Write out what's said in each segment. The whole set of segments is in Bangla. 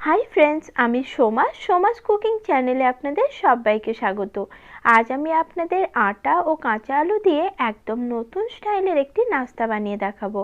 হাই ফ্রেন্ডস আমি সোমা, সোমাস কুকিং চ্যানেলে আপনাদের সবাইকে স্বাগত। আজ আমি আপনাদের আটা ও কাঁচা আলু দিয়ে একদম নতুন স্টাইলের একটি নাস্তা বানিয়ে দেখাবো।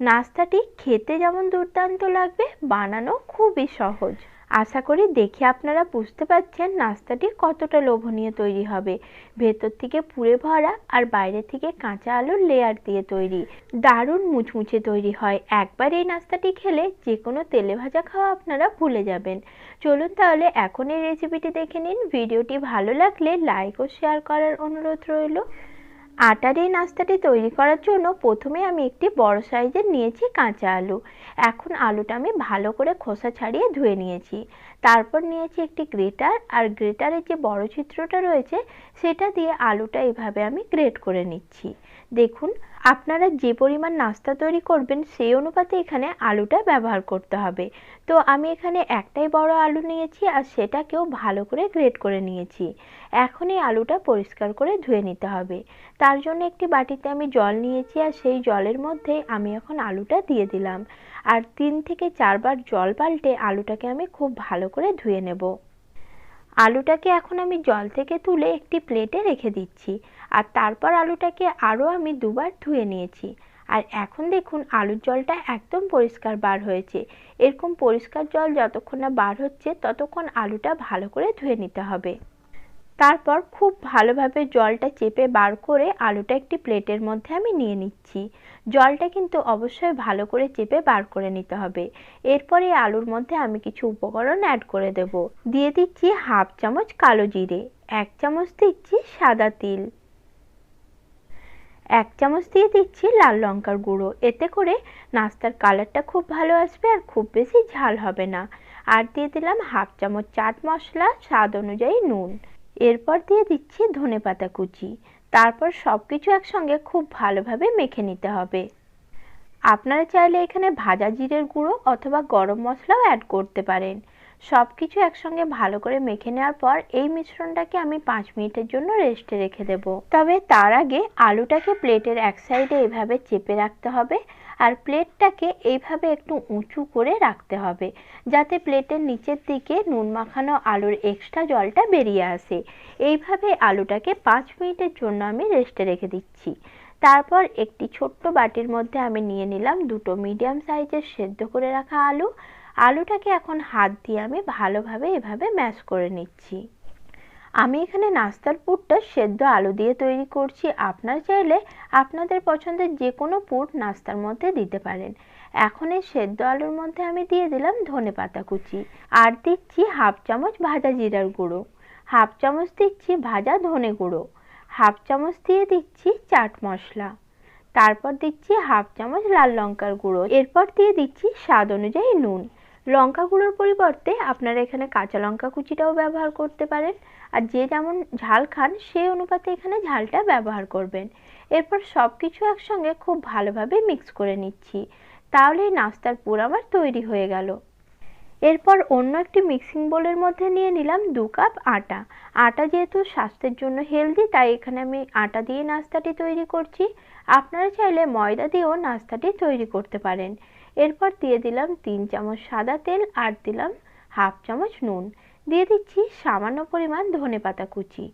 নাস্তাটি খেতে যেমন দুর্দান্ত লাগবে, বানানো খুবই সহজ। আশা করি দেখে আপনারা বুঝতে পারছেন নাস্তাটি কতটা লোভনীয় তৈরি হবে। ভেতর থেকে পুড়ে ভরা আর বাইরে থেকে কাঁচা আলুর লেয়ার দিয়ে তৈরি। দারুণ মুচমুচে তৈরি হয়। একবার এই নাস্তাটি খেলে যে কোনো তেলে ভাজা খাওয়া আপনারা ভুলে যাবেন। চলুন তাহলে এখন এই রেসিপিটি দেখে নিন। ভিডিওটি ভালো লাগলে লাইক ও শেয়ার করার অনুরোধ রইল। আটার এই নাস্তাটি তৈরি করার জন্য প্রথমে আমি একটি বড় সাইজের নিয়েছি কাঁচা আলু। এখন আলুটা আমি ভালো করে খোসা ছাড়িয়ে ধুয়ে নিয়েছি। তারপর নিয়েছি একটি গ্রেটার, আর গ্রেটারের যে বড় চিত্রটা রয়েছে, সেটা দিয়ে আলুটা এইভাবে আমি গ্রেট করে নিচ্ছি। দেখুন, আপনারা যে পরিমাণ নাস্তা তৈরি করবেন, সেই অনুপাতে এখানে আলুটা ব্যবহার করতে হবে। তো আমি এখানে একটাই বড় আলু নিয়েছি, আর সেটাকেও ভালো করে গ্রেট করে নিয়েছি। এখন এই আলুটা পরিষ্কার করে ধুয়ে নিতে হবে। তার জন্য একটি বাটিতে আমি জল নিয়েছি, আর সেই জলের মধ্যে আমি এখন আলুটা দিয়ে দিলাম। আর তিন থেকে চারবার জল পাল্টে আলুটাকে আমি খুব ভালো করে ধুয়ে নেব। আলুটাকে এখন আমি জল থেকে তুলে একটি প্লেটে রেখে দিচ্ছি আর তারপর আলুটাকে আরও আমি দুবার ধুয়ে নিয়েছি। আর এখন দেখুন আলুর জলটা একদম পরিষ্কার বার হয়েছে। এরকম পরিষ্কার জল যতক্ষণ না বার হচ্ছে ততক্ষণ আলুটা ভালো করে ধুয়ে নিতে হবে। তারপর খুব ভালোভাবে জলটা চেপে বার করে আলুটা একটি প্লেটের মধ্যে আমি নিয়ে নিচ্ছি। জলটা কিন্তু অবশ্যই ভালো করে চেপে বার করে নিতে হবে। এরপরে আলুর মধ্যে আমি কিছু উপকরণ অ্যাড করে দেব। দিয়ে দিচ্ছি হাফ চামচ কালো জিরে, এক চামচ দিচ্ছি সাদা তিল, এক চামচ দিয়ে দিচ্ছি লাল লঙ্কার গুঁড়ো। এতে করে নাস্তার কালারটা খুব ভালো আসবে আর খুব বেশি ঝাল হবে না। আর দিয়ে দিলাম হাফ চামচ চাট মশলা, স্বাদ অনুযায়ী নুন। এরপর দিয়ে দিচ্ছি ধনে পাতা কুচি। তারপর সব কিছু একসঙ্গে খুব ভালোভাবে মেখে নিতে হবে। আপনারা চাইলে এখানে ভাজা জিরের গুঁড়ো অথবা গরম মশলাও অ্যাড করতে পারেন। সব কিছু একসঙ্গে ভালো করে মেখে নেওয়ার পর এই মিশ্রণটাকে আমি পাঁচ মিনিটের জন্য রেস্টে রেখে দেব। তবে তার আগে আলুটাকে প্লেটের এক সাইডে এভাবে চেপে রাখতে হবে। আর প্লেটটাকে এইভাবে একটু উঁচু করে রাখতে হবে, যাতে প্লেটের নিচের দিকে নুন মাখানো আলুর এক্সট্রা জলটা বেরিয়ে আসে। এইভাবে আলুটাকে পাঁচ মিনিটের জন্য আমি রেস্টে রেখে দিচ্ছি। তারপর একটি ছোট্ট বাটির মধ্যে আমি নিয়ে নিলাম দুটো মিডিয়াম সাইজের সেদ্ধ করে রাখা আলু। আলুটাকে এখন হাত দিয়ে আমি ভালোভাবে এভাবে ম্যাশ করে নিচ্ছি। আমি এখানে নাস্তার পুরটা সেদ্ধ আলু দিয়ে তৈরি করছি। আপনার চাইলে আপনাদের পছন্দের যে কোনো পুর নাস্তার মধ্যে দিতে পারেন। এখন এই সেদ্ধ আলুর মধ্যে আমি দিয়ে দিলাম ধনে পাতা কুচি আর দিচ্ছি হাফ চামচ ভাজা জিরার গুঁড়ো। হাফ চামচ দিচ্ছি ভাজা ধনে গুঁড়ো। হাফ চামচ দিয়ে দিচ্ছি চাট মশলা। তারপর দিচ্ছি হাফ চামচ লাল লঙ্কার গুঁড়ো। এরপর দিয়ে দিচ্ছি স্বাদ অনুযায়ী নুন। লঙ্কা গুঁড়োর পরিবর্তে আপনারা এখানে কাঁচা লঙ্কা কুচিটাও ব্যবহার করতে পারেন। আর যে যেমন ঝাল খান, সেই অনুপাতে এখানে ঝালটা ব্যবহার করবেন। এরপর সব কিছু একসঙ্গে খুব ভালোভাবে মিক্স করে নিচ্ছি। তাহলে নাস্তার পুর আমার তৈরি হয়ে গেল। এরপর অন্য একটি মিক্সিং বোলের মধ্যে নিয়ে নিলাম দু কাপ আটা। আটা যেহেতু স্বাস্থ্যের জন্য হেলদি, তাই এখানে আমি আটা দিয়ে নাস্তাটি তৈরি করছি। আপনারা চাইলে ময়দা দিয়েও নাস্তাটি তৈরি করতে পারেন। এরপর দিয়ে দিলাম তিন চামচ সাদা তেল আর দিলাম হাফ চামচ নুন। দিয়ে দিচ্ছি সামান্য পরিমাণ ধনে পাতা কুচি।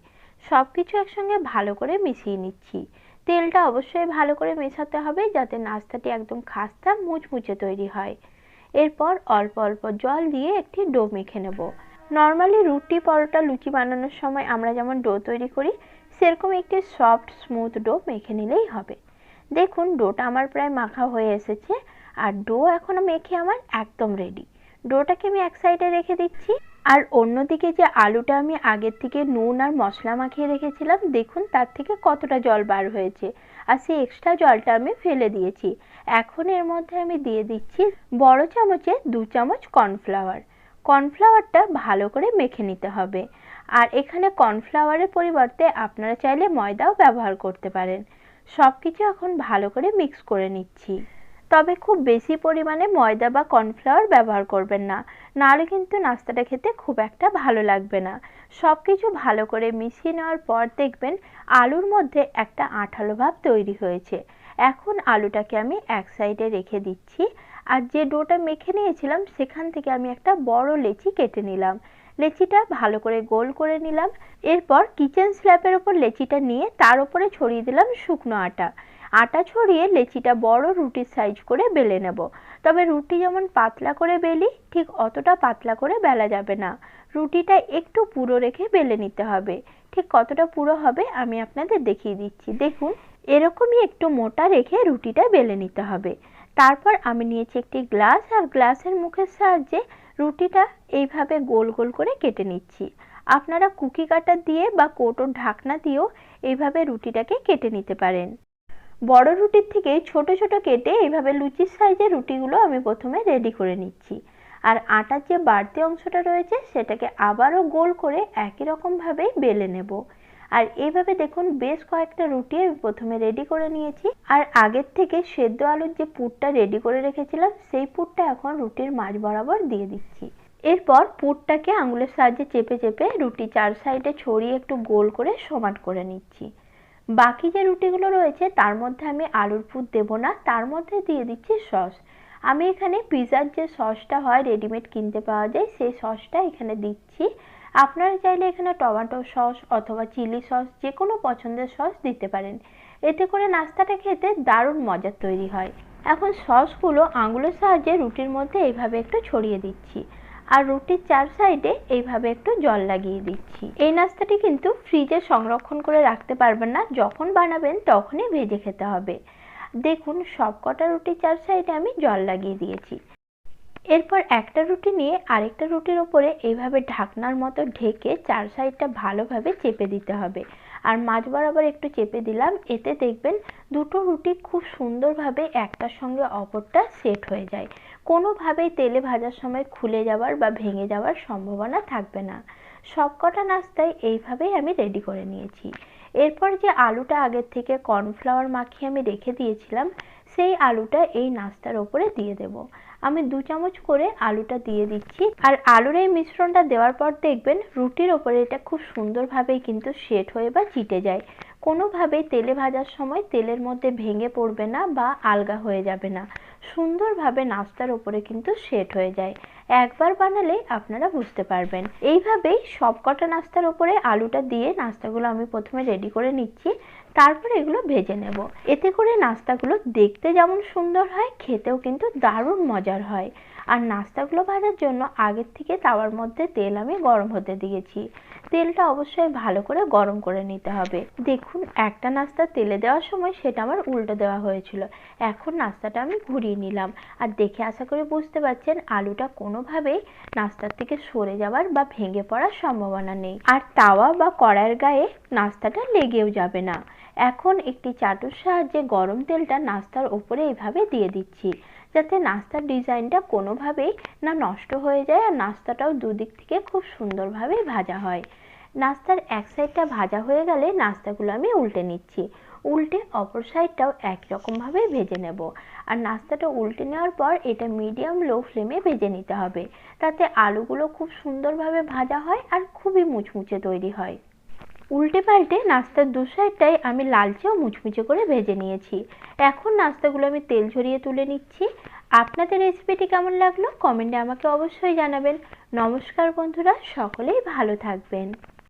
সব কিছু একসঙ্গে ভালো করে মিশিয়ে নিচ্ছি। তেলটা অবশ্যই ভালো করে মেশাতে হবে যাতে নাস্তাটি একদম খাস্তা মুচমুচে তৈরি হয়। এরপর অল্প অল্প জল দিয়ে একটি ডো মেখে নেব। নর্মালি রুটি পরোটা লুচি বানানোর সময় আমরা যেমন ডো তৈরি করি, সেরকম একটি সফট, স্মুথ ডো মেখে নিলেই হবে। দেখুন, ডোটা আমার প্রায় মাখা হয়ে এসেছে আর ডো এখনও মেখে আমার একদম রেডি ডোটাকে আমি এক সাইডে রেখে দিচ্ছি আর অন্যদিকে যে আলুটা আমি আগের থেকে নুন আর মশলা মাখিয়ে রেখেছিলাম, দেখুন তার থেকে কতটা জল বার হয়েছে আর সেই এক্সট্রা জলটা আমি ফেলে দিয়েছি। এখন এর মধ্যে আমি দিয়ে দিচ্ছি বড় চামচে দু চামচ কর্নফ্লাওয়ার কর্নফ্লাওয়ারটা ভালো করে মেখে নিতে হবে। আর এখানে কর্নফ্লাওয়ারের পরিবর্তে আপনারা চাইলে ময়দাও ব্যবহার করতে পারেন। সব কিছু এখন ভালো করে মিক্স করে নিচ্ছি। তবে খুব বেশি পরিমাণে ময়দা বা কর্নফ্লাওয়ার ব্যবহার করবেন না, নাহলে কিন্তু নাস্তাটা খেতে খুব একটা ভালো লাগবে না। সব কিছু ভালো করে মিশিয়ে নেওয়ার পর দেখবেন আলুর মধ্যে একটা আঠালো ভাব তৈরি হয়েছে। এখন আলুটাকে আমি এক সাইডে রেখে দিচ্ছি। আর যে ডোটা মেখে নিয়েছিলাম, সেখান থেকে আমি একটা বড় লেচি কেটে নিলাম। লেচিটা ভালো করে গোল করে নিলাম। এরপর কিচেন স্ল্যাপের ওপর লেচিটা নিয়ে তার উপরে ছড়িয়ে দিলাম শুকনো আটা। আটা ছড়িয়ে লেচিটা বড় রুটির সাইজ করে বেলে নেব। তবে রুটি যেমন পাতলা করে বেলি, ঠিক অতটা পাতলা করে বেলা যাবে না। রুটিটা একটু পুরো রেখে বেলে নিতে হবে। ঠিক কতটা পুরো হবে আমি আপনাদের দেখিয়ে দিচ্ছি। দেখুন, এরকমই একটু মোটা রেখে রুটিটা বেলে নিতে হবে। তারপর আমি নিয়েছি একটি গ্লাস আর গ্লাসের মুখের সাহায্যে রুটিটা এইভাবে গোল গোল করে কেটে নিচ্ছি। আপনারা কুকি কাটার দিয়ে বা কৌটোর ঢাকনা দিয়েও এইভাবে রুটিটাকে কেটে নিতে পারেন। বড় রুটির থেকে ছোট ছোট কেটে এইভাবে লুচির সাইজের রুটিগুলো আমি প্রথমে রেডি করে নিচ্ছি। আর আটার যে বাড়তি অংশটা রয়েছে, সেটাকে আবারও গোল করে একই রকমভাবেই বেলে নেব। আর এইভাবে দেখুন বেশ কয়েকটা রুটি আমি প্রথমে রেডি করে নিয়েছি। আর আগের থেকে সেদ্ধ আলুর যে পুরটা রেডি করে রেখেছিলাম, সেই পুরটা এখন রুটির মাঝ বরাবর দিয়ে দিচ্ছি। এরপর পুরটাকে আঙুলের সাহায্যে চেপে চেপে রুটি চার সাইডে ছড়িয়ে একটু গোল করে সমান করে নিচ্ছি। বাকি যে রুটিগুলো রয়েছে, তার মধ্যে আমি আলুর পুর দেবো না, তার মধ্যে দিয়ে দিচ্ছি সস। আমি এখানে পিৎজার যে সসটা হয় রেডিমেড কিনতে পাওয়া যায়, সেই সসটা এখানে দিচ্ছি। আপনারা চাইলে এখানে টমেটো সস অথবা চিলি সস যে কোনো পছন্দের সস দিতে পারেন। এতে করে নাস্তাটা খেতে দারুণ মজার তৈরি হয়। এখন সসগুলো আঙুলের সাহায্যে রুটির মধ্যে এইভাবে একটু ছড়িয়ে দিচ্ছি আর রুটির চার সাইডে এইভাবে একটু জল লাগিয়ে দিচ্ছি। এই নাস্তাটি কিন্তু ফ্রিজে সংরক্ষণ করে রাখতে পারবেন না, যখন বানাবেন তখনই ভেজে খেতে হবে। দেখুন সব কটা রুটির চার সাইডে আমি জল লাগিয়ে দিয়েছি। এরপর একটা রুটি নিয়ে আরেকটা রুটির ওপরে এইভাবে ঢাকনার মতো ঢেকে চার সাইডটা ভালোভাবে চেপে দিতে হবে। আর মাঝ বরাবর একটু চেপে দিলাম, এতে দেখবেন দুটো রুটি খুব সুন্দরভাবে একটার সঙ্গে অপরটা সেট হয়ে যায়। কোনোভাবেই তেলে ভাজার সময় খুলে যাওয়ার বা ভেঙে যাওয়ার সম্ভাবনা থাকবে না। সবকটা নাস্তায় এইভাবেই আমি রেডি করে নিয়েছি। এরপর যে আলুটা আগের থেকে কর্নফ্লাওয়ার মাখিয়ে আমি রেখে দিয়েছিলাম, সেই আলুটা এই নাস্তার ওপরে দিয়ে দেব। আমি দু চামচ করে আলুটা দিয়ে দিচ্ছি। আর আলুর এই মিশ্রণটা দেওয়ার পর দেখবেন রুটির ওপরে এটা খুব সুন্দরভাবেই কিন্তু সেট হয়ে বা চিটে যায়। কোনোভাবেই তেলে ভাজার সময় তেলের মধ্যে ভেঙে পড়বে না বা আলগা হয়ে যাবে না। সুন্দরভাবে নাস্তার ওপরে কিন্তু সেট হয়ে যায়। একবার বানালে আপনারা বুঝতে পারবেন। এইভাবেই সবকটা নাস্তার ওপরে আলুটা দিয়ে নাস্তাগুলো আমি প্রথমে রেডি করে নিচ্ছি, তারপর এগুলো ভেজে নেব। এতে করে নাস্তাগুলো দেখতে যেমন সুন্দর হয়, খেতেও কিন্তু দারুণ মজার হয়। আর নাস্তাগুলো ভাজার জন্য আগের থেকে তাওয়ার মধ্যে তেল আমি গরম হতে দিয়েছি। তেলটা অবশ্যই ভালো করে গরম করে নিতে হবে। দেখুন, একটা নাস্তা তেলে দেওয়ার সময় সেটা আমার উল্টো দেওয়া হয়েছিল। এখন নাস্তাটা আমি ঘুরিয়ে নিলাম। আর দেখে আশা করি বুঝতে পারছেন, আলুটা কোনোভাবেই নাস্তার থেকে সরে যাওয়ার বা ভেঙে পড়ার সম্ভাবনা নেই। আর তাওয়া বা কড়াইয়ের গায়ে নাস্তাটা লেগেও যাবে না। এখন একটি চাটুর সাহায্যে গরম তেলটা নাস্তার ওপরে এইভাবে দিয়ে দিচ্ছি, যাতে নাস্তার ডিজাইনটা কোনোভাবেই না নষ্ট হয়ে যায় আর নাস্তাটাও দুদিক থেকে খুব সুন্দরভাবে ভাজা হয়। নাস্তার এক সাইডটা ভাজা হয়ে গেলে নাস্তাগুলো আমি উল্টে নিচ্ছি। উল্টে অপর সাইডটাও একই রকমভাবে ভেজে নেব। আর নাস্তাটা উল্টে নেওয়ার পর এটা মিডিয়াম লো ফ্লেমে ভেজে নিতে হবে। তাতে আলুগুলো খুব সুন্দরভাবে ভাজা হয় আর খুবই মুচমুচে তৈরি হয়। উল্টে পাল্টে নাস্তার দু সাইডটাই আমি লালচে ও মুচমুচে করে ভেজে নিয়েছি। এখন নাস্তাগুলো আমি তেল ঝরিয়ে তুলে নিচ্ছি। আপনাদের রেসিপিটি কেমন লাগল? কমেন্টে আমাকে অবশ্যই জানাবেন। নমস্কার বন্ধুরা, সকলেই ভালো থাকবেন।